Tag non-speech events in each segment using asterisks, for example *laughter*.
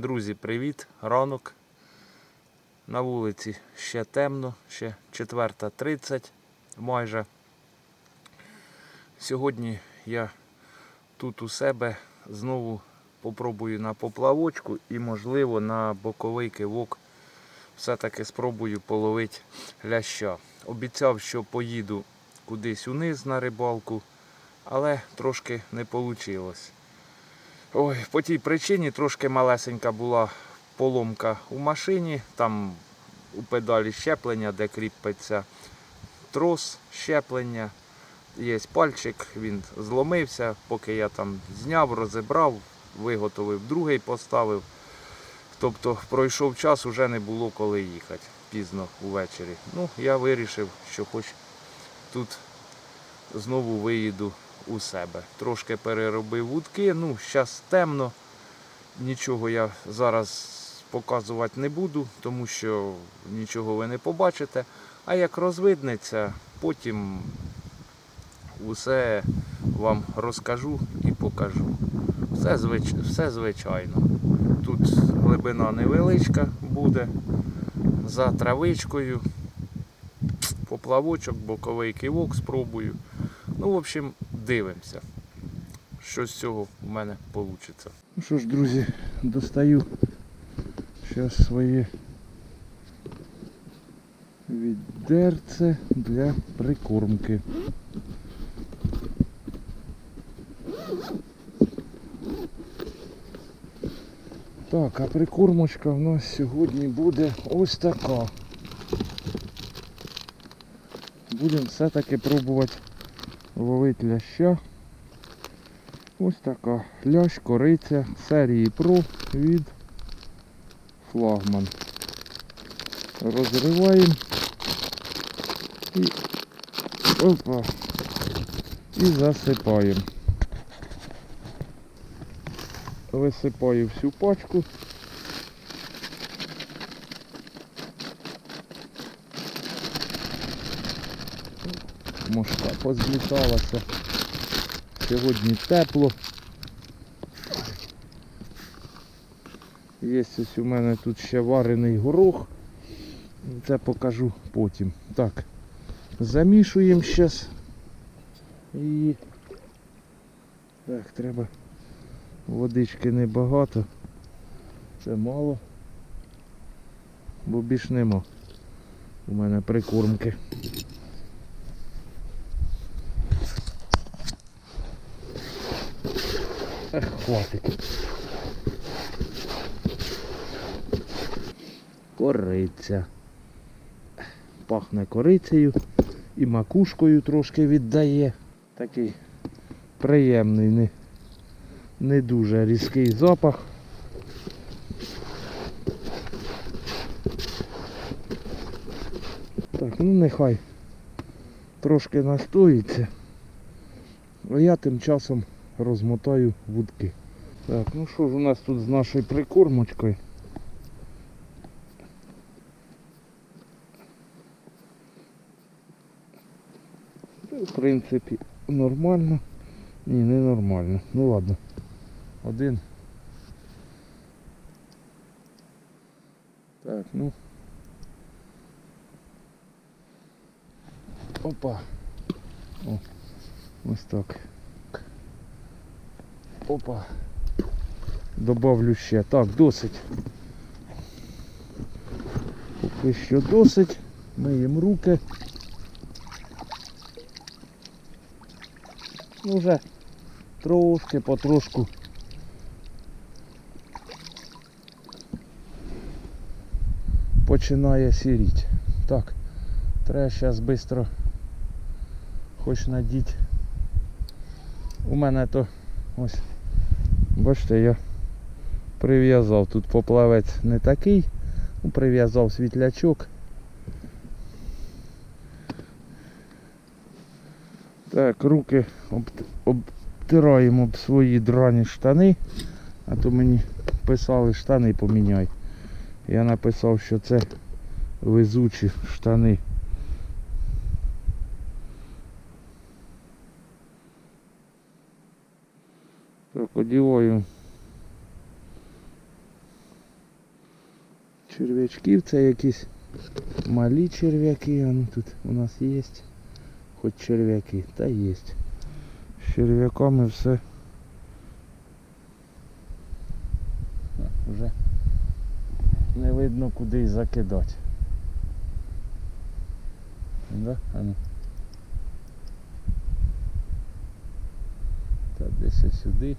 Друзі, привіт! Ранок. На вулиці ще темно, ще 4.30 майже. Сьогодні я тут у себе знову попробую на поплавочку і, можливо, на боковий кивок все-таки спробую половити ляща. Обіцяв, що поїду кудись униз на рибалку, але трошки не вийшло. Ой, по тій причині трошки малесенька була поломка у машині, там у педалі щеплення, де кріпиться трос щеплення. Є пальчик, він зломився, поки я там зняв, розібрав, виготовив другий, поставив. Тобто пройшов час, уже не було коли їхати пізно увечері. Ну, я вирішив, що хоч тут знову виїду у себе. Трошки переробив вудки, ну, зараз темно. Нічого я зараз показувати не буду, тому що нічого ви не побачите. А як розвиднеться, потім усе вам розкажу і покажу. Все, звич... Все звичайно. Тут глибина невеличка буде за травичкою. Поплавочок, боковий кивок спробую. Ну, в общем, дивимося, що з цього в мене вийде. Ну що ж, друзі, достаю зараз своє відерце для прикормки. Так, а прикормочка в нас сьогодні буде ось така. Будемо все-таки пробувати ловити ляща. Ось така. Лящ, кориця серії Pro від флагман. Розриваємо і опа. І засипаємо. Висипаю всю пачку. Мошка позліталася. Сьогодні тепло. Є ось у мене тут ще варений горох. Це покажу потім. Так, замішуємо зараз. І так, треба водички небагато. Це мало. Бо більш нема. У мене прикормки. Хватить. Кориця. Пахне корицею і макушкою трошки віддає. Такий приємний, не, не дуже різкий запах. Так, ну нехай трошки настоїться. А я тим часом розмотаю вудки. Так, ну що ж у нас тут з нашою прикормочкою? В принципі, нормально. Ні, не нормально. Ну ладно. Один. Так, ну. Опа. О, ось так. Опа. Добавлю ще. Так, досить. Поки що досить. Миємо руки. Ну вже трошки потрошку. Починає сіріти. Так, треба зараз швидко хоч надіть. У мене то ось, бачите, я прив'язав. Тут поплавець не такий, ну, прив'язав світлячок. Так, руки обтираємо об свої драні штани, а то мені писали штани поміняй. Я написав, що це везучі штани. Так, одіваю черв'ячків, це якісь малі черв'яки, а ну тут у нас є. Хоч черв'яки, та є. З черв'яками все. Вже не видно куди закидати. Да? А ну. Та десь сюди.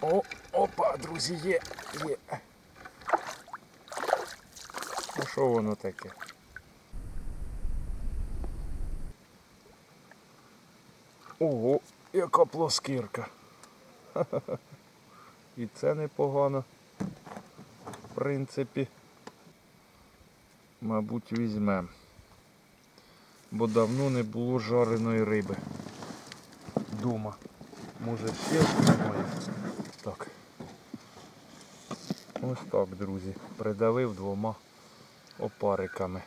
О, опа, друзі, є, є. А що воно таке? Ого, яка плоскірка. *laughs* І це непогано. В принципі, мабуть, візьмемо. Бо давно не було жареної риби. Дома. Може ще немає. Так. Ось так, друзі. Придавив двома опариками.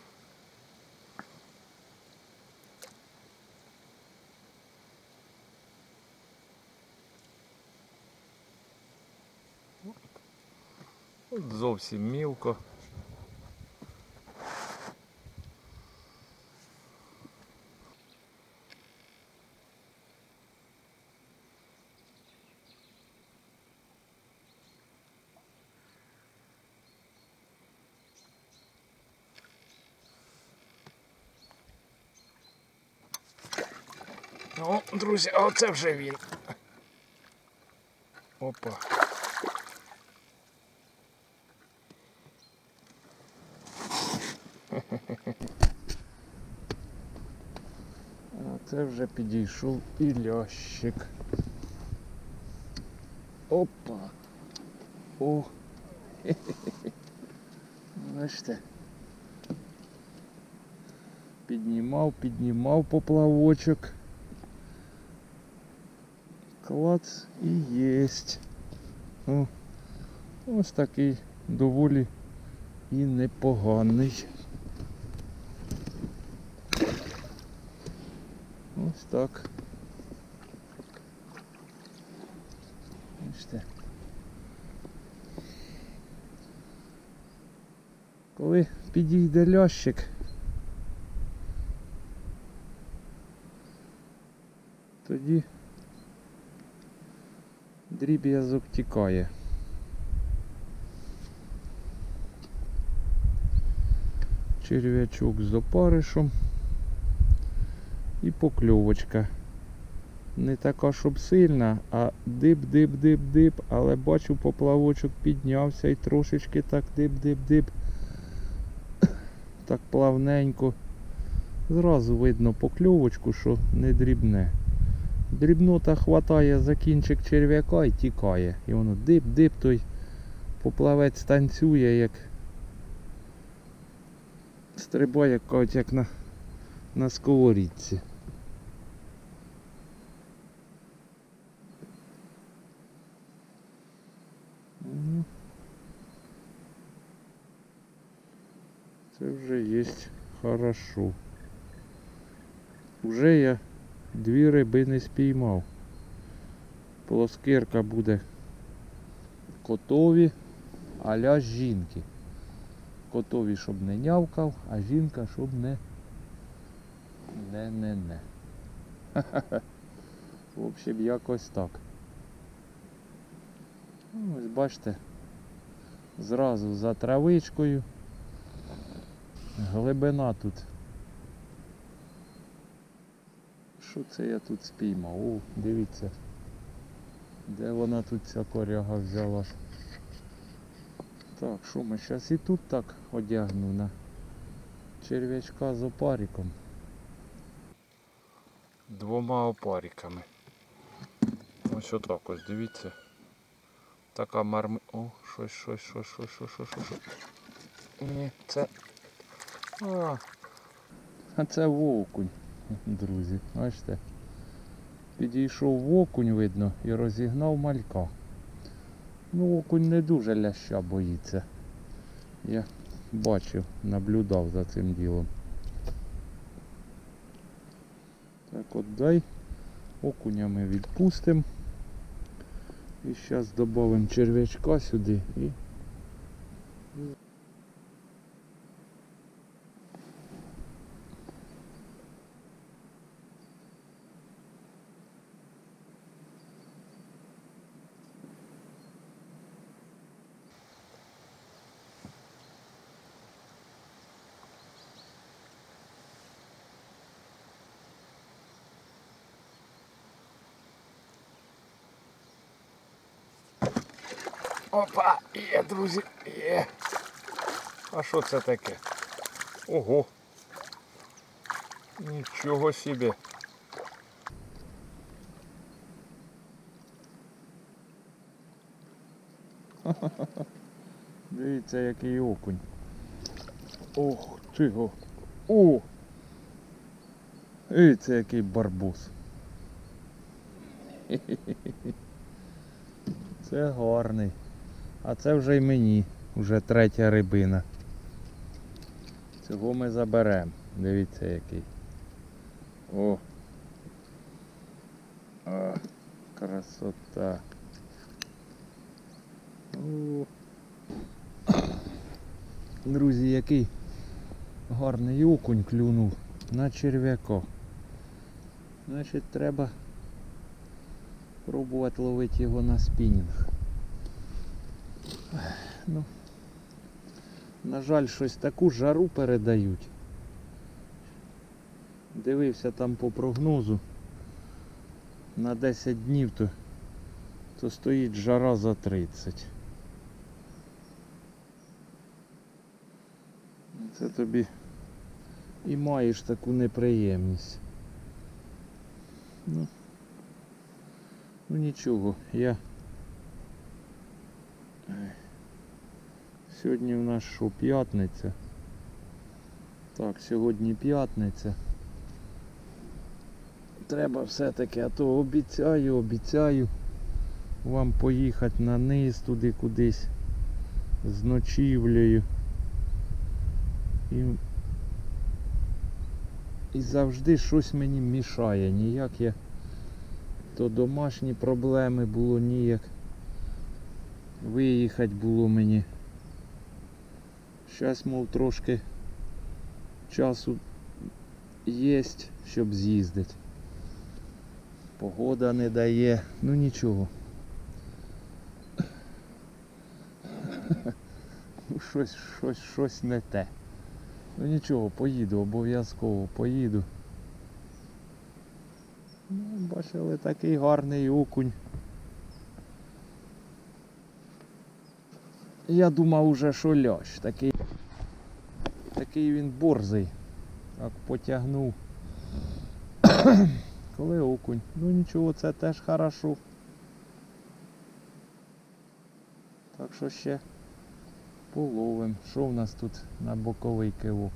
От зовсім мілко. Ну, друзі, оце вже він. Опа. Це вже підійшов і лящик. Опа. О. Бачите. Піднімав, піднімав поплавочок. Клац і єсть. О, ось такий доволі і непоганий. Ось так. Бачите. Коли підійде лящик, тоді дріб'язок тікає. Черв'ячок з опаришем і покльовочка. Не така, щоб сильна, а дип-дип-дип-дип, але бачу поплавочок піднявся і трошечки так дип-дип-дип. Так плавненько. Зразу видно покльовочку, що не дрібне. Дрібнота хватає за кінчик черв'яка і тікає. І воно дип-дип, той поплавець танцює, як стрибає, кажуть, як на, на сковорідці. Це вже є хорошо. Уже я дві риби не спіймав. Плоскирка буде котові, а жінки. Котові, щоб не нявкав, а жінка, щоб не не-не-не. *laughs* В общем, якось так. Ну, Ось бачите, зразу за травичкою. Глибина тут. Що це я тут спіймав? О, дивіться. Де вона тут ця коряга взяла? Так, що ми зараз і тут так одягну на черв'ячка з опариком. Двома опариками. Ось отак ось, дивіться. така марми. О, щось, щось, щось, щось, щось, щось, щось. Ні, це. А, а це вовкунь, *laughs* друзі. Бачите? Підійшов вовкунь, видно, і розігнав малька. Ну, окунь не дуже ляща боїться. Я бачив, наблюдав за цим ділом. Так от дай окуня ми відпустимо. І зараз додамо черв'ячка сюди і. Опа, є, друзі, є. А що це таке? Ого. Нічого собі. *laughs* Дивіться, який окунь. Ох, чого. О! Дивіться, який барбус. *laughs* Це гарний. А це вже й мені, вже третя рибина. Цього ми заберемо. Дивіться який. О. А, красота. О. Друзі, який гарний окунь клюнув на черв'яка. Значить треба пробувати ловити його на спінінг. Ну, на жаль, щось таку жару передають. Дивився там по прогнозу. На 10 днів то, то стоїть жара за 30. Це тобі і маєш таку неприємність. Ну, ну нічого, я Сьогодні в нас що п'ятниця. Так, сьогодні п'ятниця. Треба все-таки, а то обіцяю, обіцяю вам поїхати на низ туди кудись з ночівлею. І, і завжди щось мені мішає. Ніяк я то домашні проблеми було ніяк. Виїхати було мені. Зараз, мов, трошки часу є, щоб з'їздити. Погода не дає, ну нічого. Щось, щось, щось не те. Ну нічого, поїду, обов'язково поїду. Ну, бачили такий гарний окунь. Я думав уже, що лящ. Такий, такий він борзий. Так потягнув. *coughs* Коли окунь. Ну нічого, це теж хорошо. Так що ще половим. Що в нас тут на боковий кивок?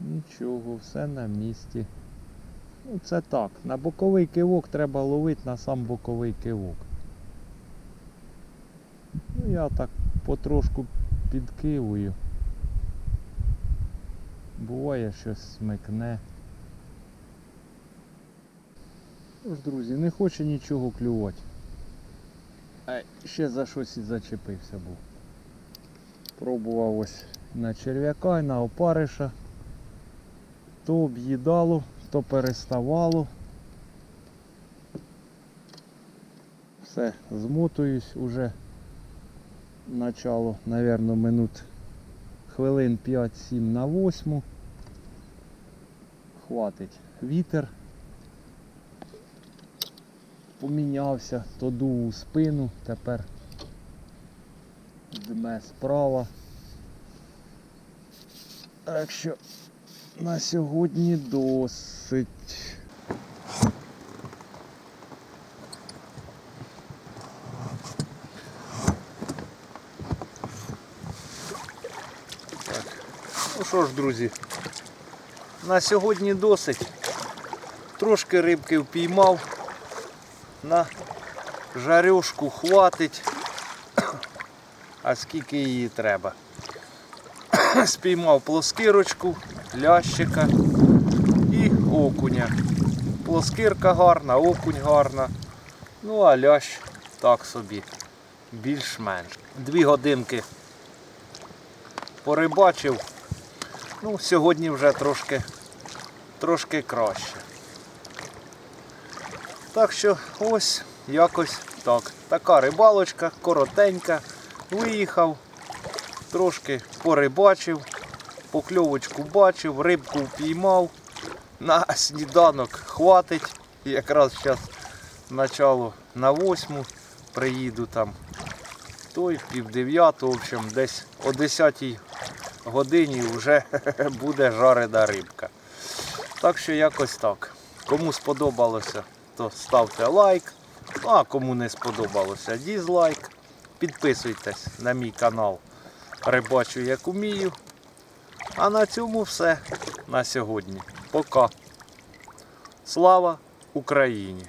Нічого, все на місці. Ну це так. На боковий кивок треба ловити на сам боковий кивок. Я так потрошку підкивую. Буває щось смикне. Тож, друзі, не хоче нічого клювати. А ще за щось і зачепився був. Пробував ось на черв'яка і на опариша. То об'їдало, то переставало. Все, змотуюсь уже начало, наверное, минут хвилин 5-7 на 8. Хватить. Вітер помінявся, то дув у спину, тепер дме справа. Так що на сьогодні досить. Що ж, друзі, на сьогодні досить. Трошки рибки впіймав. На жарюшку хватить. А скільки її треба. *coughs* Спіймав плоскирочку, лящика і окуня. Плоскирка гарна, окунь гарна. Ну а лящ так собі. Більш-менш. Дві годинки порибачив. Ну, сьогодні вже трошки, трошки краще. Так що ось якось так. Така рибалочка, коротенька. Виїхав, трошки порибачив, покльовочку бачив, рибку впіймав. На сніданок хватить. Якраз зараз начало на восьму приїду там. Той пів дев'ятого, в общем, десь о 10 годині вже *laughs* буде жарена рибка. Так що якось так. Кому сподобалося, то ставте лайк. Ну, А кому не сподобалося, дізлайк. Підписуйтесь на мій канал Рибачу як умію. А на цьому все на сьогодні. Пока. Слава Україні!